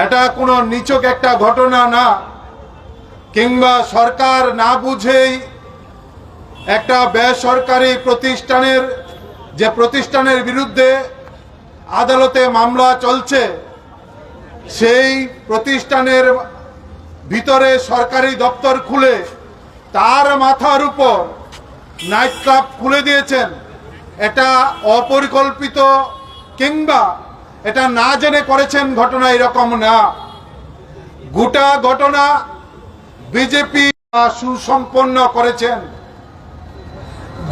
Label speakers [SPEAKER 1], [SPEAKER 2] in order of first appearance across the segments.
[SPEAKER 1] এটা কোনো নিচক একটা ঘটনা না। কিংবা সরকার না বুঝেই একটা বেসরকারি প্রতিষ্ঠানের, যে প্রতিষ্ঠানের বিরুদ্ধে আদালতে মামলা চলছে, সেই প্রতিষ্ঠানের ভিতরে সরকারি দপ্তর খুলে তার মাথার উপর নাইট ক্লাব খুলে দিয়েছেন। এটা অপরিকল্পিত কিংবা এটা না জেনে করেছেন ঘটনা এরকম না। গোটা ঘটনা বিজেপি সুসম্পন্ন করেছেন।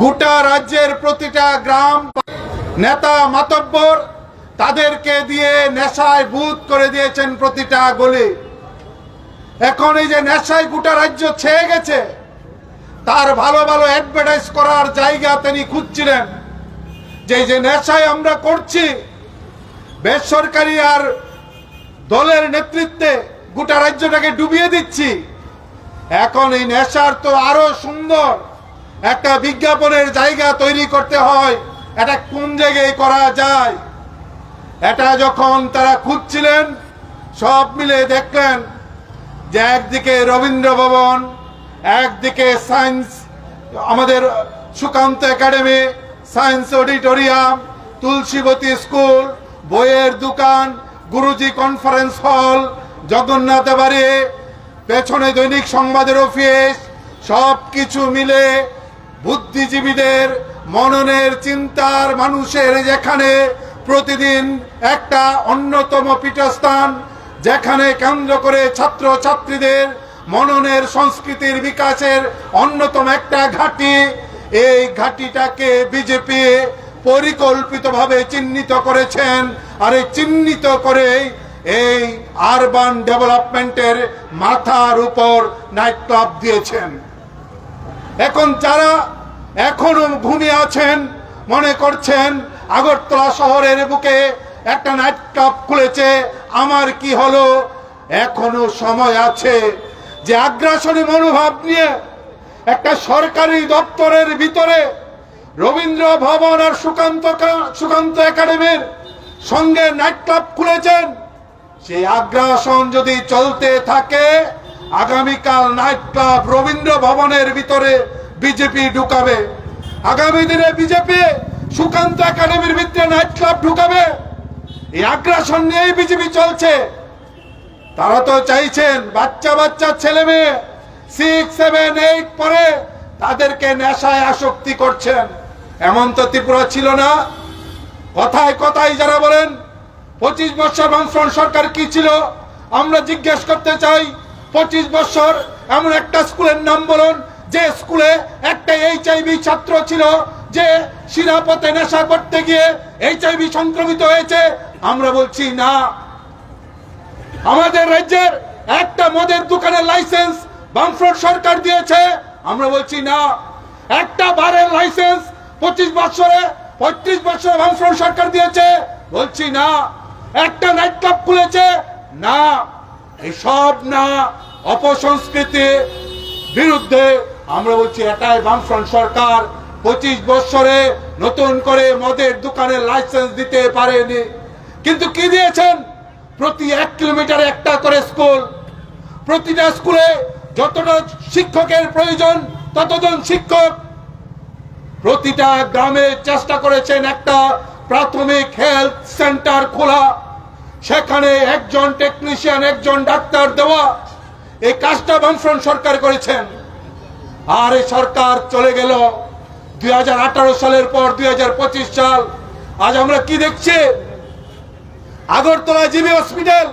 [SPEAKER 1] গোটা রাজ্যের প্রতিটা গ্রাম নেতা মাতব্বর তাদেরকে দিয়ে নেশায় ভূত করে দিয়েছেন প্রতিটা গলি। এখন এই যে নেশায় গোটা রাজ্য ছেয়ে গেছে, তার ভালো ভালো অ্যাডভার্টাইজ করার জায়গা তিনি খুঁজছিলেন। যে যে নেশায় আমরা করছি বেসরকারি আর দলের নেতৃত্বে গোটা রাজ্যটাকে ডুবিয়ে দিচ্ছি। এখন এই নেশার তো আরও সুন্দর একটা বিজ্ঞাপনের জায়গা তৈরি করতে হয়। এটা কোন জায়গায় করা যায়? এটা যখন তারা খুঁজছিলেন, সব মিলে দেখলেন যে একদিকে রবীন্দ্র ভবন, একদিকে সায়েন্স, আমাদের Sukanta academy, science auditorium, Tulsibati school বইয়ের দোকান, গুরুজি কনফারেন্স হল জগন্নাথ বাড়ি পেছনে দৈনিক সংবাদের অফিস সব কিছু মিলে বুদ্ধিজীবীদের মননের চিন্তার মানুষের যেখানে প্রতিদিন একটা অন্যতম পীঠস্থান, যেখানে কেন্দ্র করে ছাত্র ছাত্রীদের মননের সংস্কৃতির বিকাশের অন্যতম একটা ঘাঁটি, এই ঘাঁটিটাকে বিজেপি পরিকল্পিতভাবে চিহ্নিত করেছেন। আর এই চিহ্নিত করে এই আরবান ডেভেলপমেন্টের মাথার উপর নাইট দিয়েছেন। এখন যারা এখনও ভূমি আছেন, মনে করছেন আগরতলা শহরের বুকে একটা নাইট ক্লাব খুলেছে, আমার কি হলো? এখনও সময় আছে যে আগ্রাসনী মনোভাব নিয়ে একটা সরকারি দপ্তরের ভিতরে রবীন্দ্র ভবন আর সুকান্ত সুকান্ত একাডেমির সঙ্গে নাইট ক্লাব খুলেছেন। সেই আগ্রাসন যদি চলতে থাকে, আগামীকাল নাইট ক্লাব রবীন্দ্র ভবনের ভিতরে বিজেপি ঢুকাবে। আগামী দিনে বিজেপি সুকান্ত একাডেমির ভিতরে নাইট ক্লাব ঢুকাবে। এই আগ্রাসন নিয়েই বিজেপি চলছে। তারা তো চাইছেন বাচ্চা বাচ্চা ছেলে মেয়ে সিক্স সেভেন এইট পরে তাদেরকে নেশায় আসক্তি করছেন। এমন তো ত্রিপুরা ছিল না। কথায় কথায় যারা বলেন, পঁচিশ বছর বামফ্রন্ট সরকার কি ছিল? আমরা জিজ্ঞেস করতে চাই, পঁচিশ বছর এমন একটা স্কুলের নাম বলুন, যে স্কুলে একটা এইচআইভি ছাত্র ছিল, যে শিরাপথে নেশা করতে গিয়ে এইচআইভি সংক্রমিত হয়েছে। আমরা বলছি, না। আমাদের রাজ্যের একটা মদের দোকানের লাইসেন্স বামফ্রন্ট সরকার দিয়েছে। আমরা বলছি, না। একটা বারের লাইসেন্স পঁচিশ বছরে, পঁয়ত্রিশ বছরে বামফ্রন্ট সরকার দিয়েছে। বলছি না, একটা নাইট ক্লাব খুলেছে। না, এসব না, অপসংস্কৃতি বিরুদ্ধে আমরা বলছি এটাই বামফ্রন্ট সরকার। পঁচিশ বছরে নতুন করে মদের দোকানের লাইসেন্স দিতে পারেনি। কিন্তু কি দিয়েছেন? প্রতি এক কিলোমিটারে একটা করে স্কুল প্রতিটা স্কুলে যতটা শিক্ষকের প্রয়োজন, ততজন শিক্ষক প্রতিটা গ্রামে চেষ্টা করেছেন একটা প্রাথমিক হেলথ সেন্টার খোলা। সেখানে একজন টেকনিশিয়ান, একজন ডাক্তার দেওয়া। এই কাজটা বামফ্রন্ট সরকার করেছেন। আর এই সরকার চলে গেল দুই হাজার আঠারো সালের পর দুই হাজার পঁচিশ সাল। আজ আমরা কি দেখছি? Agartala GB hospital.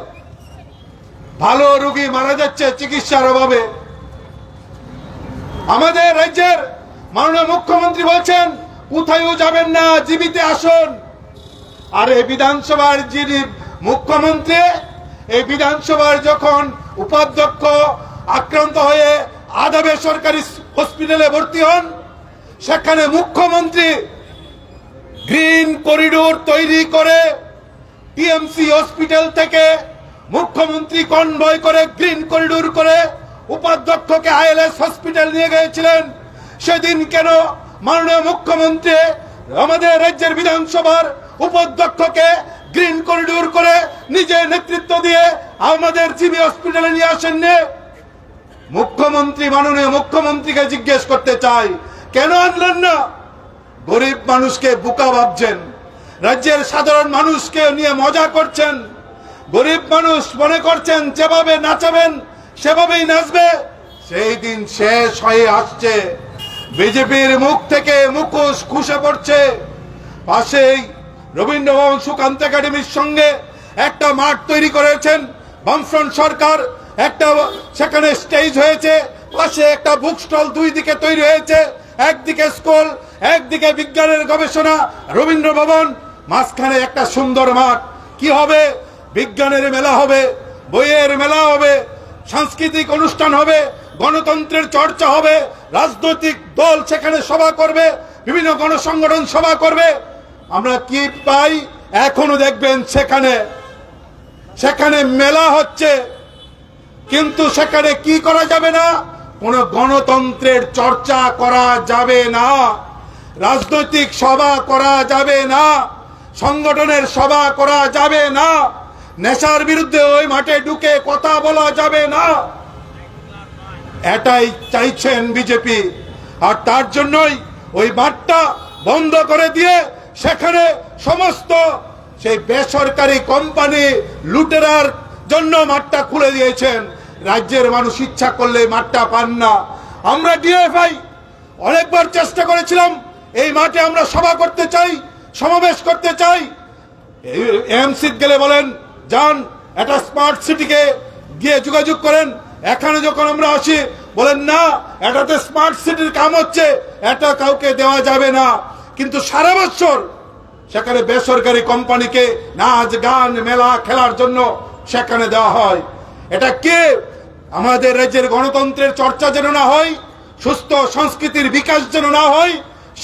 [SPEAKER 1] ভালো রুগী মারা যাচ্ছে চিকিৎসার অভাবে। আমাদের রাজ্যের মাননীয় মুখ্যমন্ত্রী বলছেন, কোথায়ও যাবেন না, জীবিতে আসুন। আর এই বিধানসভার যিনি মুখ্যমন্ত্রী, এই বিধানসভার যখন উপাধ্যক্ষ আক্রান্ত হয়ে আদাবে সরকারি হসপিটালে ভর্তি হন, সেখানে মুখ্যমন্ত্রী গ্রিন করিডোর তৈরি করে টিএমসি হসপিটাল থেকে মুখ্যমন্ত্রী কনভয় করে, গ্রিন করিডোর করে উপাধ্যক্ষকে আইএলএস হসপিটাল নিয়ে গিয়েছিলেন। সেদিন কেন মাননীয় মুখ্যমন্ত্রী আমাদের রাজ্যের বিধানসভার উপাধ্যক্ষকে গ্রিন করিডোর করে নিজে নেতৃত্ব দিয়ে আমাদের জিবি হসপিটালে নিয়ে আসেন নে মুখ্যমন্ত্রী, মাননীয় মুখ্যমন্ত্রীকে জিজ্ঞেস করতে চাই, কেন আনলেন না? গরিব মানুষকে বোকা ভাবছেন, রাজ্যের সাধারণ মানুষকে নিয়ে মজা করছেন, গরিব মানুষ মনে করছেন যেভাবে নাচাবেন, সেভাবেই নাচবে, সেই দিন শেষ হয়ে আসছে। বিজেপির মুখ থেকে মুখোশ খুশে পড়ছে। পাশেই রবীন্দ্রভবন সুকান্ত একাডেমির সঙ্গে একটা মাঠ তৈরি করেছেন বামফ্রন্ট সরকার। একটা সেখানে স্টেজ হয়েছে, পাশে একটা বুক স্টল দুই দিকে তৈরি হয়েছে, একদিকে স্কুল, একদিকে বিজ্ঞানের গবেষণা। রবীন্দ্র ভবন মাঝখানে একটা সুন্দর মাঠ। কি হবে? বিজ্ঞানের মেলা হবে, বইয়ের মেলা হবে, সাংস্কৃতিক অনুষ্ঠান হবে গণতন্ত্রের চর্চা হবে, রাজনৈতিক দল সেখানে সভা করবে, বিভিন্ন গণসংগঠন সভা করবে। আমরা কি পাই? এখনও দেখবেন সেখানে সেখানে মেলা হচ্ছে। কিন্তু সেখানে কি করা যাবে না? কোনো গণতন্ত্রের চর্চা করা যাবে না। রাজনৈতিক সভা করা যাবে না। সংগঠনের সভা করা যাবে না। নেশার বিরুদ্ধে ওই মাঠে ঢুকে কথা বলা যাবে না। এটাই চাইছেন বিজেপি। আর তার জন্যই ওই মাঠটা বন্ধ করে দিয়ে সেখানে সমস্ত সেই বেসরকারি কোম্পানি লুটেরার জন্য মাঠটা খুলে দিয়েছেন। রাজ্যের মানুষ ইচ্ছা করলে মাঠটা পান না। আমরা ডিএফআই অনেকবার চেষ্টা করেছিলাম, এই মাঠে আমরা সভা করতে চাই, সমাবেশ করতে চাই। এমসি গেলে বলেন, যান, একটা স্মার্ট সিটিকে গিয়ে যোগাযোগ করেন। এখানে যখন আমরা আসি, বলেন না, এটাতে স্মার্ট সিটির কাম হচ্ছে, এটা কাউকে দেওয়া যাবে না। কিন্তু সারা বছর সেখানে বেসরকারি কোম্পানিকে নাচ, গান, মেলা খেলার জন্য সেখানে দেওয়া হয়। এটা কে আমাদের রাজ্যের গণতন্ত্রের চর্চা যেন না হয়, সুস্থ সংস্কৃতির বিকাশ যেন না হয়,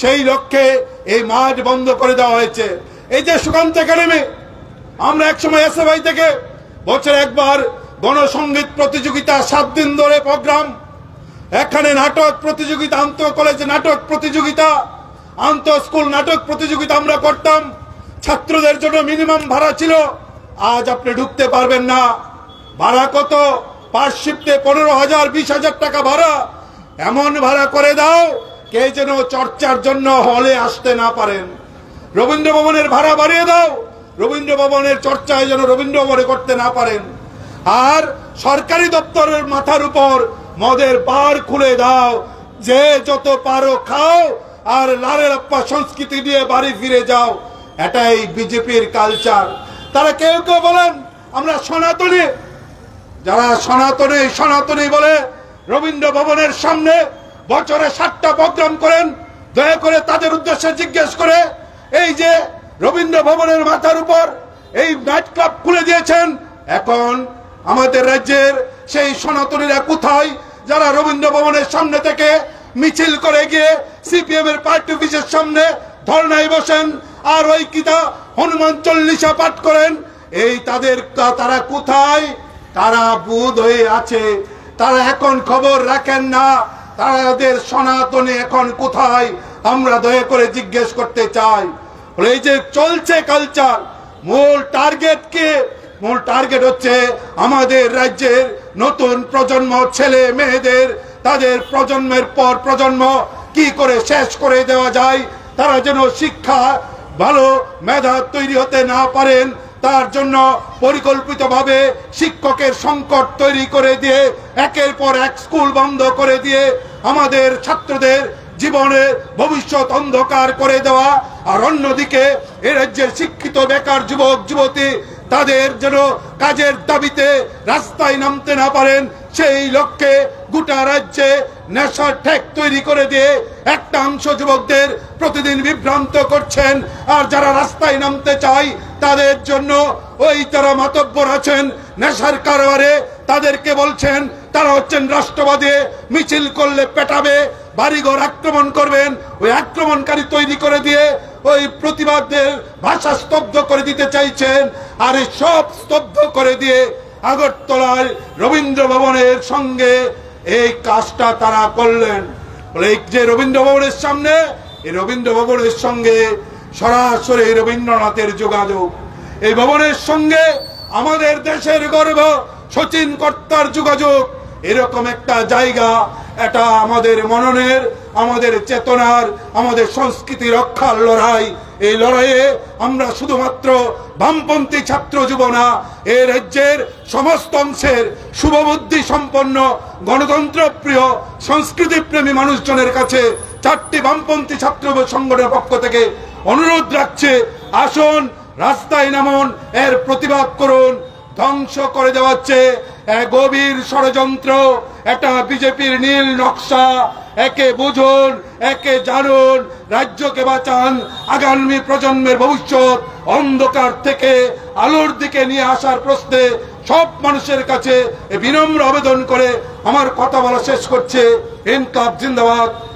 [SPEAKER 1] সেই লক্ষ্যে এই মাঠ বন্ধ করে দেওয়া হয়েছে। এই যে সুকান্ত একাডেমি, আমরা একসময় এসএফআই থেকে বছরে একবার গণসঙ্গীত প্রতিযোগিতা সাত দিন ধরে প্রোগ্রাম। এখানে নাটক প্রতিযোগিতা, আন্ত কলেজ নাটক প্রতিযোগিতা, আন্ত স্কুল নাটক প্রতিযোগিতা আমরা করতাম। ছাত্রদের জন্য মিনিমাম ভাড়া ছিল। আজ আপনি ঢুকতে পারবেন না। ভাড়া কত? পার শিফটে পনেরো হাজার, বিশ হাজার টাকা ভাড়া। এমন ভাড়া করে দাও, কে যেন চর্চার জন্য হলে আসতে না পারেন। রবীন্দ্র ভবনের ভাড়া বাড়িয়ে দাও রবীন্দ্র ভবনের চর্চায় যেন রবীন্দ্র ভবনে করতে না পারেন। আর সরকারি দপ্তরের মাথার উপর মদের বার খুলে দাও। যে যত পারো খাও, আর লালের আপ্পা সংস্কৃতি দিয়ে বাড়ি ফিরে যাও। এটাই বিজেপির কালচার তারা কেউ কেউ বলেন, আমরা সনাতনী। যারা সনাতনী সনাতনী বলে রবীন্দ্র ভবনের সামনে বছরে সাতটা প্রোগ্রাম করেন, দয়া করে তাদের উদ্দেশ্যে জিজ্ঞেস করে, এই যে রবীন্দ্র ভবনের মাথার উপর এই নাইট ক্লাব খুলে দিয়েছেন, এখন আমাদের রাজ্যের সেই সনাতনীরা কোথায়? যারা রবীন্দ্র ভবনের সামনে থেকে মিছিল করে গিয়ে সিপিএম এর পার্টি অফিসের সামনে ধর্নায় বসেন আর ওই কিতা হনুমান চল্লিশা পাঠ করেন, এই তাদের তারা কোথায়? তারা বুধ হয়ে আছে। তারা এখন খবর রাখেন না। তাদের সনাতনে এখন কোথায়? আমরা দয়া করে জিজ্ঞেস করতে চাই। এই যে চলছে কালচার মূল টার্গেট কে মূল টার্গেট হচ্ছে আমাদের রাজ্যের নতুন প্রজন্ম, ছেলে মেয়েদের, তাদের প্রজন্মের পর প্রজন্ম কি করে শেষ করে দেওয়া যায়, তারা যেন শিক্ষা ভালো মেধা তৈরি হতে না পারেন, তার জন্য পরিকল্পিতভাবে শিক্ষকের সংকট তৈরি করে দিয়ে, একের পর এক স্কুল বন্ধ করে দিয়ে, আমাদের ছাত্রদের জীবনে ভবিষ্যৎ অন্ধকার করে দেওয়া, আর অন্যদিকে এ রাজ্যের শিক্ষিত বেকার যুবক, যুবতী তাদের যেন কাজের দাবিতে রাস্তায় নামতে না পারেন, সেই লক্ষ্যে গোটা রাজ্যে নেশার ঠেক তৈরি করে দিয়ে একটা অংশ যুবকদের প্রতিদিন বিভ্রান্ত করছেন। আর যারা রাস্তায় নামতে চায়, তাদের জন্য ওই তারা মাতব্বর আছেন, নেশার কারবারে তাদেরকে বলছেন, তারা হচ্ছেন রাষ্ট্রবাদী, মিছিল করলে পেটাবে, বাড়িঘর আক্রমণ করবেন, ওই আক্রমণকারী তৈরি করে দিয়ে ওই প্রতিবাদদের ভাষা স্তব্ধ করে দিতে চাইছেন আর এই সব স্তব্ধ করে দিয়ে আগরতলায় রবীন্দ্র ভবনের সঙ্গে এই কাজটা তারা করলেন। যে রবীন্দ্র ভবনের সামনে, এই রবীন্দ্র ভবনের সঙ্গে সরাসরি রবীন্দ্রনাথের যোগাযোগ। এই ভবনের সঙ্গে আমাদের দেশের গর্ব, সচিন কর্তার যোগাযোগ। এরকম একটা জায়গা, এটা আমাদের মননের, আমাদের চেতনার, আমাদের সংস্কৃতি রক্ষার লড়াই। এই লড়াইয়ে আমরা শুধুমাত্র বামপন্থী ছাত্র যুবনা, এ রাজ্যের সমস্ত অংশের শুভবুদ্ধি সম্পন্ন গণতন্ত্র প্রিয় সংস্কৃতি প্রেমী মানুষজনের কাছে চারটি বামপন্থী ছাত্র সংগঠনের পক্ষ থেকে অনুরোধ রাখছে, আসুন, রাস্তায় নামুন, এর প্রতিবাদ করুন, ধ্বংস করে এক গভীর ষড়যন্ত্র এটা বিজেপির নীল নকশা, একে বুঝুন, একে জানুন, রাজ্যকে বাঁচান, আগামী প্রজন্মের ভবিষ্যৎ অন্ধকার থেকে আলোর দিকে নিয়ে আসার প্রশ্নে সব মানুষের কাছে বিনম্র আবেদন করে আমার কথা বলা শেষ করছে ইনকাব জিন্দাবাদ।